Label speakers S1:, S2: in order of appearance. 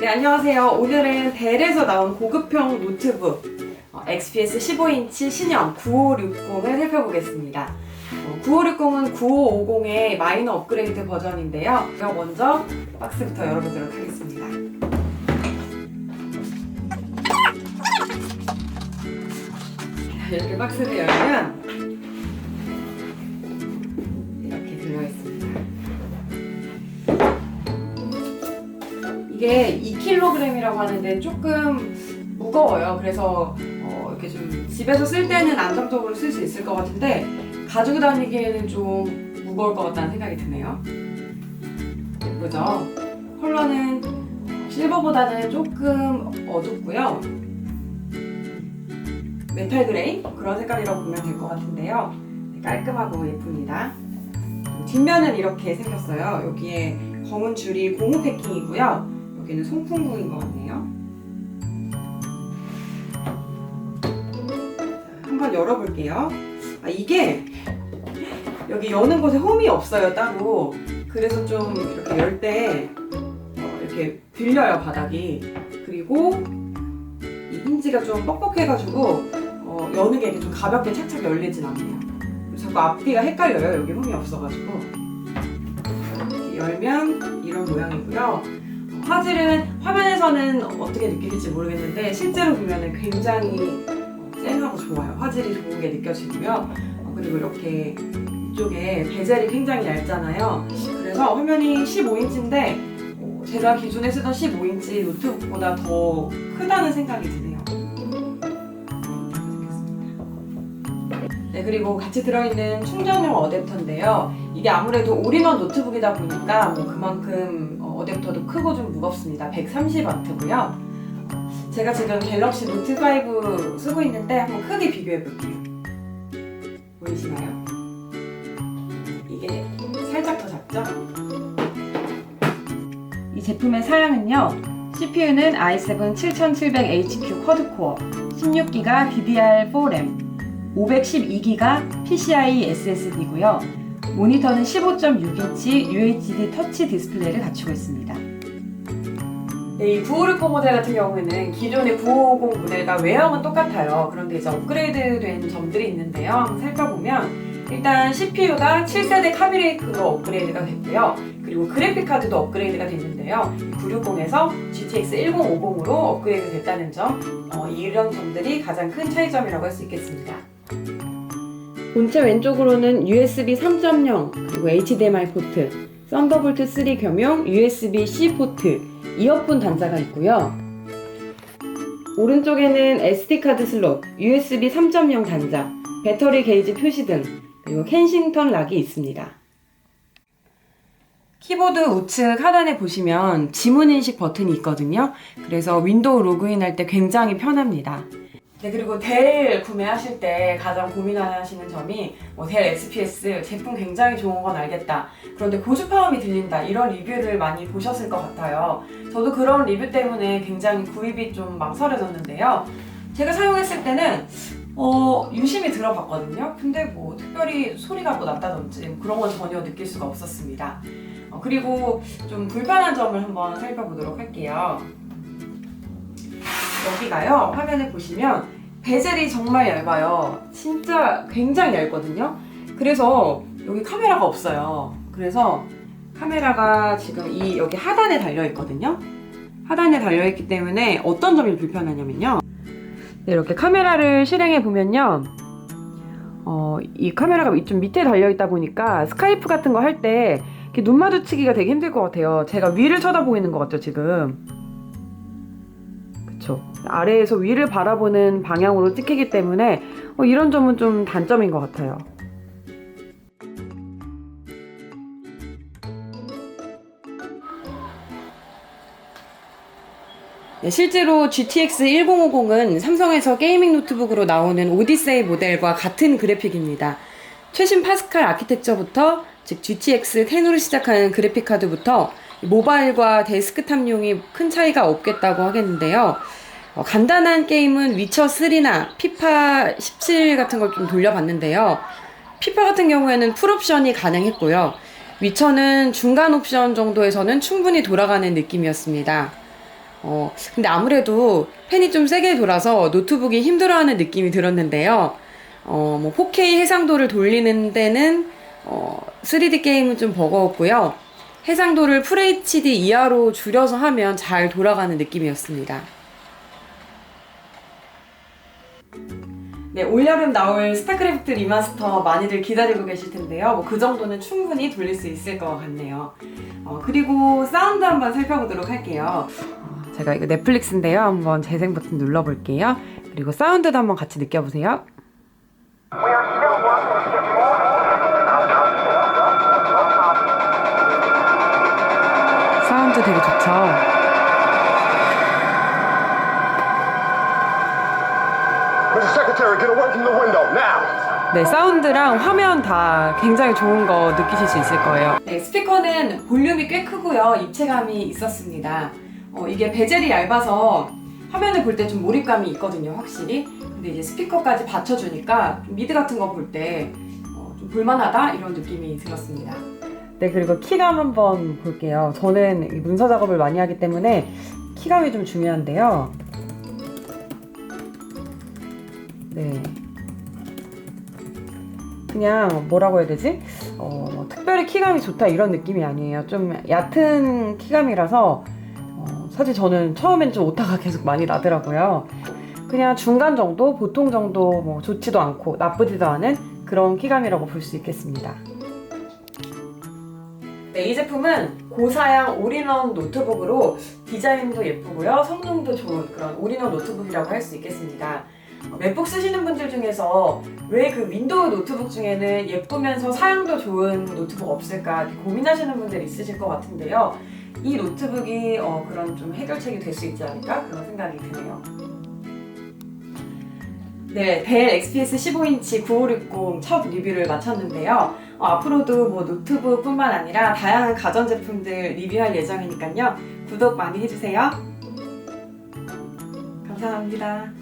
S1: 네, 안녕하세요. 오늘은 델에서 나온 고급형 노트북 어, XPS 15인치 신형 9560을 살펴보겠습니다. 어, 9560은 9550의 마이너 업그레이드 버전인데요. 제가 먼저 박스부터 열어보도록 하겠습니다. 이렇게 박스를 열면 이게 2kg이라고 하는데 조금 무거워요. 그래서 어, 이렇게 좀 집에서 쓸 때는 안정적으로 쓸 수 있을 것 같은데 가지고 다니기에는 좀 무거울 것 같다는 생각이 드네요. 예쁘죠? 컬러는 실버보다는 조금 어둡고요. 메탈 그레이 그런 색깔이라고 보면 될 것 같은데요. 깔끔하고 예쁩니다. 뒷면은 이렇게 생겼어요. 여기에 검은 줄이 고무 패킹이고요. 여기는 송풍구인 것 같네요. 자, 한번 열어볼게요. 아, 이게 여기 여는 곳에 홈이 없어요, 따로. 그래서 좀 이렇게 열때 어, 이렇게 들려요, 바닥이. 그리고 이 힌지가 좀 뻑뻑해가지고 어, 여는 게 이렇게 좀 가볍게 착착 열리진 않네요. 자꾸 앞뒤가 헷갈려요, 여기 홈이 없어가지고. 열면 이런 모양이고요. 화질은 화면에서는 어떻게 느낄지 모르겠는데 실제로 보면 굉장히 쨍하고 좋아요. 화질이 좋은 게 느껴지고요. 어, 그리고 이렇게 이쪽에 베젤이 굉장히 얇잖아요. 그래서 화면이 15인치인데 제가 기존에 쓰던 15인치 노트북보다 더 크다는 생각이 드네요. 네, 그리고 같이 들어있는 충전용 어댑터인데요. 이게 아무래도 올인원 노트북이다 보니까 뭐 그만큼 어, 어댑터도 크고 좀 무겁습니다. 130W고요. 제가 지금 갤럭시 노트 5 쓰고 있는데 한번 크게 비교해 볼게요. 보이시나요? 이게 살짝 더 작죠? 이 제품의 사양은요. CPU는 i7 7700HQ 쿼드코어, 16기가 DDR4 램, 512기가 PCIe SSD고요. 모니터는 15.6인치 UHD 터치 디스플레이를 갖추고 있습니다. 네, 이 9560 모델 같은 경우에는 기존의 9550 모델과 외형은 똑같아요. 그런데 이제 업그레이드된 점들이 있는데요. 살펴보면 일단 CPU가 7세대 카비레이크로 업그레이드가 됐고요. 그리고 그래픽 카드도 업그레이드가 됐는데요. 960에서 GTX 1050으로 업그레이드 됐다는 점, 어, 이런 점들이 가장 큰 차이점이라고 할 수 있겠습니다. 본체 왼쪽으로는 USB 3.0 그리고 HDMI 포트, 썬더볼트 3 겸용 USB-C 포트, 이어폰 단자가 있고요. 오른쪽에는 SD 카드 슬롯, USB 3.0 단자, 배터리 게이지 표시 등 그리고 켄싱턴 락이 있습니다. 키보드 우측 하단에 보시면 지문 인식 버튼이 있거든요. 그래서 윈도우 로그인할 때 굉장히 편합니다. 네, 그리고 델 구매하실 때 가장 고민하시는 점이 뭐 델 XPS 제품 굉장히 좋은 건 알겠다. 그런데 고주파음이 들린다. 이런 리뷰를 많이 보셨을 것 같아요. 저도 그런 리뷰 때문에 굉장히 구입이 좀 망설여졌는데요. 제가 사용했을 때는 어, 유심히 들어봤거든요. 근데 뭐 특별히 소리가 뭐 났다든지 그런 건 전혀 느낄 수가 없었습니다. 어, 그리고 좀 불편한 점을 한번 살펴보도록 할게요. 여기가요. 화면에 보시면 베젤이 정말 얇아요. 진짜 굉장히 얇거든요. 그래서 여기 카메라가 없어요. 그래서 카메라가 지금 이 여기 하단에 달려 있거든요. 하단에 달려 있기 때문에 어떤 점이 불편하냐면요. 네, 이렇게 카메라를 실행해 보면요. 어, 이 카메라가 좀 밑에 달려 있다 보니까 스카이프 같은 거 할 때 눈 마주치기가 되게 힘들 것 같아요. 제가 위를 쳐다보이는 것 같죠 지금 그쵸. 아래에서 위를 바라보는 방향으로 찍히기 때문에 어, 이런 점은 좀 단점인 것 같아요. 네, 실제로 GTX 1050은 삼성에서 게이밍 노트북으로 나오는 오디세이 모델과 같은 그래픽입니다. 최신 파스칼 아키텍처부터 즉 GTX 10으로 시작하는 그래픽 카드부터 모바일과 데스크탑용이 큰 차이가 없겠다고 하겠는데요. 어, 간단한 게임은 위쳐3나 피파 17 같은 걸 좀 돌려봤는데요. 피파 같은 경우에는 풀옵션이 가능했고요. 위쳐는 중간 옵션 정도에서는 충분히 돌아가는 느낌이었습니다. 어, 근데 아무래도 팬이 좀 세게 돌아서 노트북이 힘들어하는 느낌이 들었는데요. 어, 뭐 4K 해상도를 돌리는 데는 어, 3D 게임은 좀 버거웠고요. 해상도를 FHD 이하로 줄여서 하면 잘 돌아가는 느낌이었습니다. 네, 올여름 나올 스타크래프트 리마스터 많이들 기다리고 계실 텐데요. 뭐 그 정도는 충분히 돌릴 수 있을 것 같네요. 어, 그리고 사운드 한번 살펴보도록 할게요. 어, 제가 이거 넷플릭스인데요. 한번 재생 버튼 눌러볼게요. 그리고 사운드도 한번 같이 느껴보세요. 사운드 되게 좋죠?
S2: Secretary, get away from the window now.
S1: 네, 사운드랑 화면 다 굉장히 좋은 거 느끼실 수 있을 거예요. 네, 스피커는 볼륨이 꽤 크고요. 입체감이 있었습니다. 어, 이게 베젤이 얇아서 화면을 볼 때 좀 몰입감이 있거든요, 확실히. 근데 이제 스피커까지 받쳐주니까 좀 미드 같은 거 볼때 어, 좀 볼만하다 이런 느낌이 들었습니다. 네, 그리고 키감 한번 볼게요. 저는 이 문서 작업을 많이 하기 때문에 키감이 좀 중요한데요. 네. 그냥 뭐라고 해야 되지? 어, 뭐 특별히 키감이 좋다 이런 느낌이 아니에요. 좀 얕은 키감이라서 어, 사실 저는 처음엔 좀 오타가 계속 많이 나더라고요. 그냥 중간 정도, 보통 정도 뭐 좋지도 않고 나쁘지도 않은 그런 키감이라고 볼 수 있겠습니다. 네, 이 제품은 고사양 올인원 노트북으로 디자인도 예쁘고요. 성능도 좋은 그런 올인원 노트북이라고 할 수 있겠습니다. 어, 맥북 쓰시는 분들 중에서 왜 그 윈도우 노트북 중에는 예쁘면서 사양도 좋은 노트북 없을까 고민하시는 분들 있으실 것 같은데요. 이 노트북이 어, 그런 좀 해결책이 될 수 있지 않을까 그런 생각이 드네요. 네, 델 XPS 15인치 9560 첫 리뷰를 마쳤는데요. 어, 앞으로도 뭐 노트북뿐만 아니라 다양한 가전제품들 리뷰할 예정이니까요. 구독 많이 해주세요. 감사합니다.